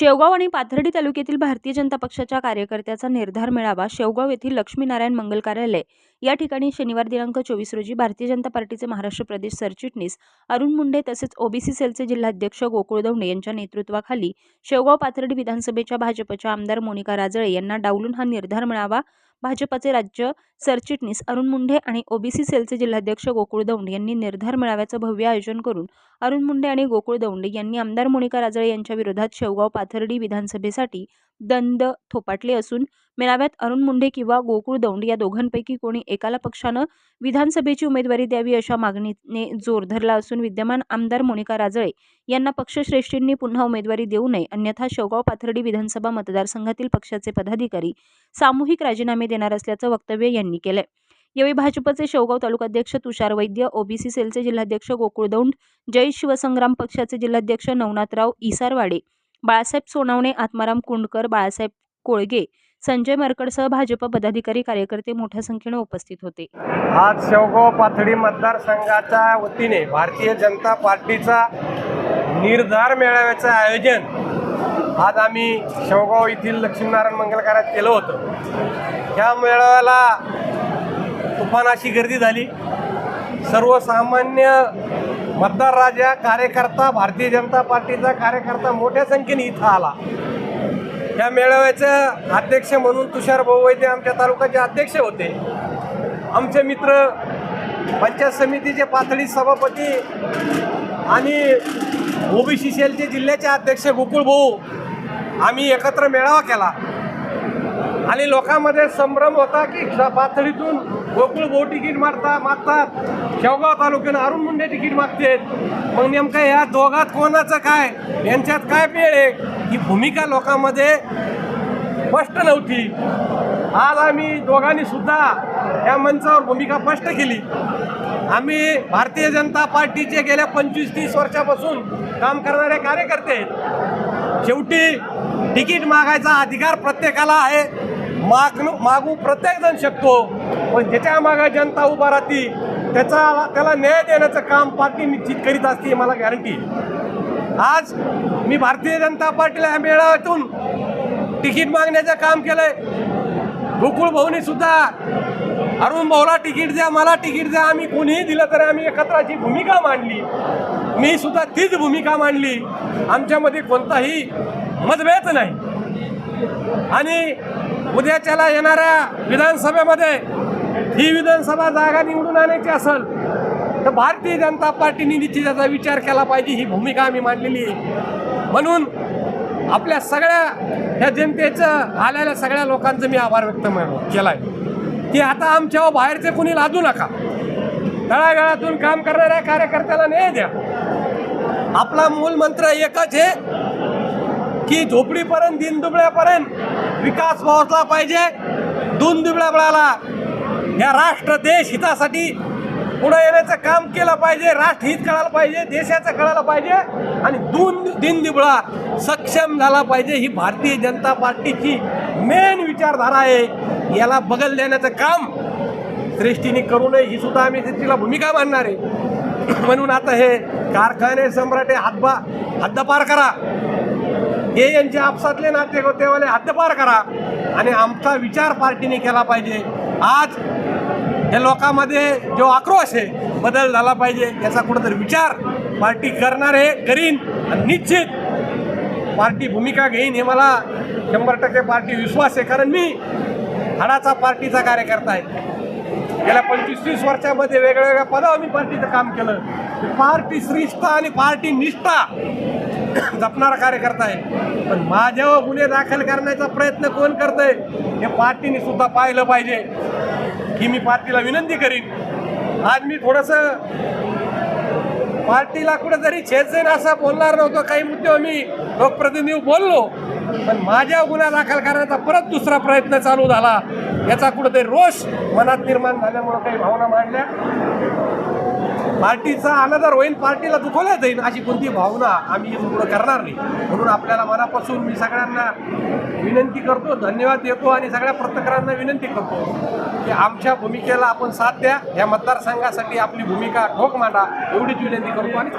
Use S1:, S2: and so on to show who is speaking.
S1: शेवगाव आणि पाथर्डी तालुक्यातील भारतीय जनता पक्षाच्या कार्यकर्त्याचा निर्धार मेळावा शेवगाव येथील लक्ष्मीनारायण मंगल कार्यालय. या ठिकाणी शनिवार दिनांक चोवीस रोजी भारतीय जनता पार्टीचे महाराष्ट्र प्रदेश सरचिटणीस अरुण मुंडे तसेच ओबीसी सेलचे जिल्हाध्यक्ष गोकुळ दौंडे यांच्या नेतृत्वाखाली शेवगाव पाथर्डी विधानसभेच्या भाजपच्या आमदार मोनिका राजळे यांना डावलून हा निर्धार मेळावा भाजपचे राज्य सरचिटणीस अरुण मुंडे आणि ओबीसी सेलचे जिल्हाध्यक्ष गोकुळ दौंड यांनी निर्धार मेळाव्याचं भव्य आयोजन करून अरुण मुंडे आणि गोकुळ दौंडे यांनी आमदार मोनिका राजळे यांच्या विरोधात शेवगाव पाथर्डी विधानसभेसाठी दंड थोपाटले असून मेळाव्यात अरुण मुंडे किंवा गोकुळ दौंड या दोघांपैकी कोणी एकाला पक्षानं विधानसभेची उमेदवारी द्यावी अशा मागणीने जोर धरला असून विद्यमान आमदार मोनिका राजळे यांना पक्षश्रेष्ठींनी पुन्हा उमेदवारी देऊ नये अन्यथा शेवगाव पाथर्डी विधानसभा मतदारसंघातील पक्षाचे पदाधिकारी सामूहिक राजीनामे देणार असल्याचं वक्तव्य यांनी केलंय. यावेळी भाजपचे शेवगाव तालुकाध्यक्ष तुषार वैद्य ओबीसी सेलचे जिल्हाध्यक्ष गोकुळ दौंड जय शिवसंग्राम पक्षाचे जिल्हाध्यक्ष नवनाथराव इसारवाडे बाळासाहेब सोनावणे आत्माराम कुंडकर बाळासाहेब कोळगे संजय मरकडसह भाजप पदाधिकारी कार्यकर्ते मोठ्या संख्येने उपस्थित होते.
S2: आज शेवगाव पाथडी मतदारसंघाच्या वतीने भारतीय जनता पार्टीचा निर्धार मेळाव्याचं आयोजन आज आम्ही शेवगाव येथील लक्ष्मीनारायण मंगलकार्यात केलं होतं. ह्या मेळाव्याला तुफान अशी गर्दी झाली. सर्वसामान्य मतदार राजा कार्यकर्ता भारतीय जनता पार्टीचा कार्यकर्ता मोठ्या संख्येने इथं आला. या मेळाव्याचं अध्यक्ष म्हणून तुषार भाऊ वैद्य आमच्या तालुक्याचे अध्यक्ष होते. आमचे मित्र पंचायत समितीचे पातळी सभापती आणि ओबीसी सेलचे जिल्ह्याचे अध्यक्ष गोकुळ भाऊ आम्ही एकत्र मेळावा केला. आणि लोकांमध्ये संभ्रम होता की श- गोकुळ भाऊ तिकीट मारता मागतात शेवगाव तालुक्यानं अरुण मुंडे तिकीट मागतेत. मग नेमकं या दोघात कोणाचं काय? यांच्यात काय पेळ आहे? ही भूमिका लोकांमध्ये स्पष्ट नव्हती. आज आम्ही दोघांनी सुद्धा या मंचावर भूमिका स्पष्ट केली. आम्ही भारतीय जनता पार्टीचे गेल्या पंचवीस तीस वर्षापासून काम करणारे कार्यकर्ते आहेत. शेवटी तिकीट मागायचा अधिकार प्रत्येकाला आहे. माग मागू प्रत्येकजण शकतो. पण ज्याच्या मागे जनता उभा राहते त्याचा त्याला न्याय देण्याचं काम पार्टी निश्चित करीत असते मला गॅरंटी आज मी भारतीय जनता पार्टीला या मेळाव्यातून तिकीट मागण्याचं काम केलंय. गोकुळ भाऊनी सुद्धा अरुण भाऊला तिकीट द्या मला तिकीट द्या आम्ही कोणीही दिलं तर आम्ही एकत्राची भूमिका मांडली. मी सुद्धा तीच भूमिका मांडली. आमच्यामध्ये कोणताही मतभेद नाही. आणि उद्याच्याला येणाऱ्या विधानसभेमध्ये ही विधानसभा जागा निवडून आणायची असेल तर भारतीय जनता पार्टीने निश्चित याचा विचार केला पाहिजे ही भूमिका आम्ही मांडलेली आहे. म्हणून आपल्या सगळ्या ह्या जनतेचं आलेल्या सगळ्या लोकांचं मी आभार व्यक्त केला आहे की आता आमच्यावर बाहेरचे कोणी लादू नका. तळागाळातून काम करणाऱ्या कार्यकर्त्याला न्याय द्या. आपला मूल मंत्र एकच आहे की झोपडीपर्यंत दिनदुबळ्यापर्यंत विकास पोहोचला पाहिजे. दोन दुबळ्या या राष्ट्र देश हितासाठी पुढे येण्याचं काम केलं पाहिजे. राष्ट्र हित कळायला पाहिजे. देशाचं कळायला पाहिजे. आणि दोन दिन दिबळा सक्षम झाला पाहिजे. ही भारतीय जनता पार्टीची मेन विचारधारा आहे. याला बगल देण्याचं काम श्रेष्ठीने करू नये. ही सुद्धा आम्ही तिला भूमिका मानणार आहे. म्हणून आता हे कारखाने सम्राटे हातबा हद्दपार करा. हे यांचे आपसातले नाते होतेवाले हद्दपार करा. आणि आमचा विचार पार्टीने केला पाहिजे. आज या लोकांमध्ये जो आक्रोश आहे बदल झाला पाहिजे याचा कुठंतरी विचार पार्टी करणार आहे करीन. आणि निश्चित पार्टी भूमिका घेईन हे मला शंभर टक्के पार्टी विश्वास आहे. कारण मी हाडाचा पार्टीचा कार्यकर्ता आहे. गेल्या पंचवीस तीस वर्षामध्ये वेगवेगळ्या पदावर मी पार्टीचं काम केलं. पार्टी श्रीष्ठा आणि पार्टी निष्ठा. जपणारा कार्यकर्ता आहे. पण माझ्यावर गुन्हे दाखल करण्याचा प्रयत्न कोण करतंय हे पार्टीने सुद्धा पाहिलं पाहिजे. ही मी पार्टीला विनंती करीन. आज मी थोडंसं पार्टीला कुठेतरी छेदसेन असं बोलणार नव्हतं काही मुद्दे मी लोकप्रतिनिधी बोललो. पण माझ्या गुन्हा दाखल करण्याचा परत दुसरा प्रयत्न चालू झाला. याचा कुठेतरी रोष मनात निर्माण झाल्यामुळं काही भावना मांडल्या. पार्टीचा अनादर होईल पार्टीला दुखवल्या जाईल अशी कोणती भावना आम्ही पूर्ण पुढं करणार नाही. म्हणून आपल्याला मनापासून मी सगळ्यांना विनंती करतो धन्यवाद देतो आणि सगळ्या पत्रकारांना विनंती करतो की आमच्या भूमिकेला आपण साथ द्या. या मतदारसंघासाठी आपली भूमिका ठोक मांडा एवढीच विनंती करतो आणि